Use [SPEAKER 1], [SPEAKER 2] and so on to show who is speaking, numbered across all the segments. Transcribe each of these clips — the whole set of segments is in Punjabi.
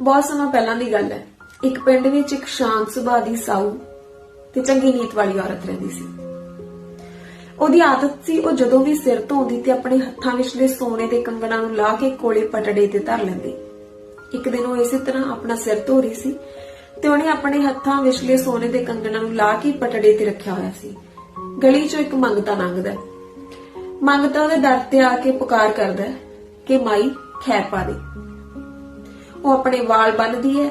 [SPEAKER 1] ਬਹੁਤ ਸਮਾਂ ਪਹਿਲਾਂ ਦੀ ਗੱਲ ਹੈ। ਇੱਕ ਪਿੰਡ ਵਿੱਚ ਇੱਕ ਸ਼ਾਂਤ ਸੁਭਾਅ ਦੀ ਸਾਊ ਤੇ ਚੰਗੀ ਨੀਤ ਵਾਲੀ ਔਰਤ ਰਹਿੰਦੀ ਸੀ। ਉਹਦੀ ਆਦਤ ਸੀ, ਉਹ ਜਦੋਂ ਵੀ ਸਿਰ ਧੋਂਦੀ ਤੇ ਆਪਣੇ ਹੱਥਾਂ ਵਿਚਲੇ ਸੋਨੇ ਦੇ ਕੰਗਣਾ ਨੂੰ ਲਾ ਕੇ ਕੋਲੇ ਪਟੜੇ ਤੇ ਧਰ ਲੈਂਦੀ। ਇੱਕ ਦਿਨ ਉਹ ਇਸੇ ਤਰ੍ਹਾਂ ਆਪਣਾ ਸਿਰ ਧੋ ਰਹੀ ਸੀ ਤੇ ਉਹਨੇ ਆਪਣੇ ਹੱਥਾਂ ਵਿਚਲੇ ਸੋਨੇ ਦੇ ਕੰਗਣਾ ਨੂੰ ਲਾ ਕੇ ਪਟੜੇ ਤੇ ਰੱਖਿਆ ਹੋਇਆ ਸੀ। ਗਲੀ 'ਚੋਂ ਇੱਕ ਮੰਗਤਾ ਲੰਘਦਾ ਮੰਗਤਾ ਉਹਦੇ ਦਰ ਤੇ ਆ ਕੇ ਪੁਕਾਰ ਕਰਦਾ ਕਿ ਮਾਈ ਖੈਰ ਪਾ ਦੇ। ਉਹ ਆਪਣੇ ਵਾਲ ਬੰਨਦੀ ਹੈ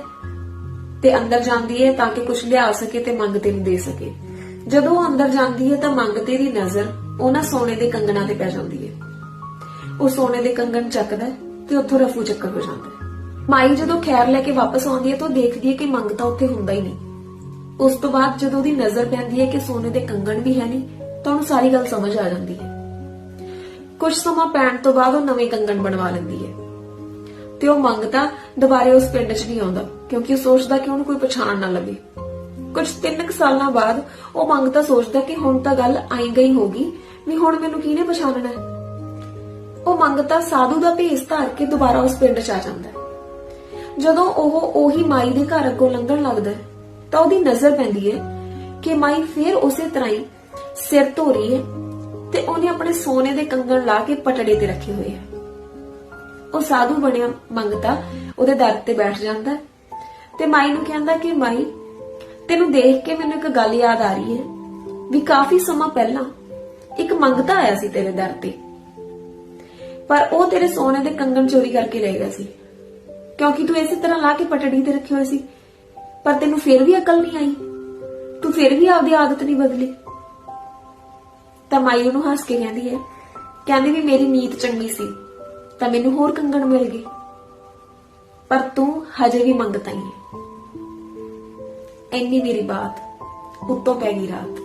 [SPEAKER 1] ਤੇ ਅੰਦਰ ਜਾਂਦੀ ਹੈ ਤਾਂ ਕਿ ਕੁਝ ਲਿਆ ਸਕੇ ਤੇ ਮੰਗਤੇ ਨੂੰ ਦੇ ਸਕੇ। ਜਦੋਂ ਉਹ ਅੰਦਰ ਜਾਂਦੀ ਹੈ ਤਾਂ ਮੰਗਤੇ ਦੀ ਨਜ਼ਰ ਉਹਨਾਂ ਸੋਨੇ ਦੇ ਕੰਗਣਾ ਤੇ ਪੈ ਜਾਂਦੀ ਹੈ। ਉਹ ਸੋਨੇ ਦੇ ਕੰਗਣ ਚੱਕਦਾ ਤੇ ਉੱਥੋਂ ਰਫੂ ਚੱਕਰ ਹੋ ਜਾਂਦਾ ਮਾਈ ਜਦੋਂ ਖੈਰ ਲੈ ਕੇ ਵਾਪਸ ਆਉਂਦੀ ਹੈ ਤਾਂ ਉਹ ਦੇਖਦੀ ਹੈ ਕਿ ਮੰਗਤਾ ਉੱਥੇ ਹੁੰਦਾ ਹੀ ਨਹੀਂ। ਉਸ ਤੋਂ ਬਾਅਦ ਜਦੋਂ ਉਹਦੀ ਨਜ਼ਰ ਪੈਂਦੀ ਹੈ ਕਿ ਸੋਨੇ ਦੇ ਕੰਗਣ ਵੀ ਹੈ ਨਹੀਂ, ਤਾਂ ਉਹਨੂੰ ਸਾਰੀ ਗੱਲ ਸਮਝ ਆ ਜਾਂਦੀ ਹੈ। ਕੁਝ ਸਮਾਂ ਪੈਣ ਤੋਂ ਬਾਅਦ ਉਹ ਨਵੇਂ ਕੰਗਣ ਬਣਵਾ ਲੈਂਦੀ ਹੈ। ਤੇ ਉਹ ਮੰਗਤਾ ਦੁਬਾਰੇ ਉਸ ਪਿੰਡ 'ਚ ਨਹੀਂ ਆਉਂਦਾ ਕਿਉਂਕਿ ਉਹ ਸੋਚਦਾ ਕਿ ਉਹਨੂੰ ਕੋਈ ਪਛਾਣ ਨਾ ਲੱਗੇ। ਕੁਝ ਤਿੰਨ ਸਾਲਾਂ ਬਾਅਦ ਉਹ ਮੰਗਤਾ ਸੋਚਦਾ ਕਿ ਹੁਣ ਤਾਂ ਗੱਲ ਆਈ ਗਈ ਹੋਗੀ ਵੀ ਹੁਣ ਮੈਨੂੰ ਕਿਹਨੇ ਪਛਾਣਨਾ ਹੈ? ਉਹ ਮੰਗਤਾ ਸਾਧੂ ਦਾ ਭੇਸ ਧਾਰ ਕੇ ਦੁਬਾਰਾ ਉਸ ਪਿੰਡ 'ਚ ਆ ਜਾਂਦਾ ਹੈ। ਜਦੋਂ ਉਹ ਉਹੀ ਮਾਈ ਦੇ ਘਰ ਅੱਗੋਂ ਲੰਘਣ ਲੱਗਦਾ ਹੈ, ਤਾਂ ਉਹਦੀ ਨਜ਼ਰ ਪੈਂਦੀ ਹੈ ਕਿ ਮਾਈ ਫੇਰ ਉਸੇ ਤਰ੍ਹਾਂ ਹੀ ਸਿਰ ਧੋ ਰਹੀ ਹੈ ਤੇ ਉਹਨੇ ਆਪਣੇ ਸੋਨੇ ਦੇ ਕੰਗਣ ਲਾ ਕੇ ਪਟੜੇ ਤੇ ਰੱਖੇ ਹੋਏ ਹੈ। ਉਹ ਸਾਧੂ ਬਣਿਆ ਮੰਗਤਾ ਉਹਦੇ ਦਰ ਤੇ ਬੈਠ ਜਾਂਦਾ। ਤੇ ਮਾਈ ਨੂੰ ਕਹਿੰਦਾ ਕਿ ਮਾਈ, ਤੈਨੂੰ ਦੇਖ ਕੇ ਮੈਨੂੰ ਇੱਕ ਗੱਲ ਯਾਦ ਆ ਰਹੀ ਹੈ, ਵੀ ਕਾਫੀ ਸਮਾਂ ਪਹਿਲਾਂ ਇੱਕ ਮੰਗਤਾ ਆਇਆ ਸੀ ਤੇਰੇ ਦਰ ਤੇ। ਪਰ ਉਹ ਤੇਰੇ ਸੋਨੇ ਦੇ ਕੰਗਣ ਚੋਰੀ ਕਰਕੇ ਲੈ ਗਿਆ ਸੀ। ਕਿਉਂਕਿ ਤੂੰ ਇਸੇ ਤਰ੍ਹਾਂ ਲਾ ਕੇ ਪਟੜੀ ਤੇ ਰੱਖੇ ਹੋਏ ਸੀ। ਪਰ ਤੈਨੂੰ ਫਿਰ ਵੀ ਅਕਲ ਨਹੀਂ ਆਈ। ਤੂੰ ਫਿਰ ਵੀ ਆਪਦੀ ਆਦਤ ਨਹੀਂ ਬਦਲੀ। ਤਾਂ ਮਾਈ ਉਹਨੂੰ ਹੱਸ ਕੇ ਕਹਿੰਦੀ ਹੈ, ਕਹਿੰਦੀ ਵੀ ਮੇਰੀ ਨੀਤ ਚੰਗੀ ਸੀ। ਤਾਂ ਮੈਨੂੰ ਹੋਰ ਕੰਗਣ ਮਿਲ ਗਏ। ਪਰ ਤੂੰ ਹਜੇ ਵੀ ਮੰਗਤਾ ਹੀ ਹੈ ਇੰਨੀ ਮੇਰੀ ਬਾਤ ਉੱਤੋਂ ਪੈ ਗਈ ਰਾਤ।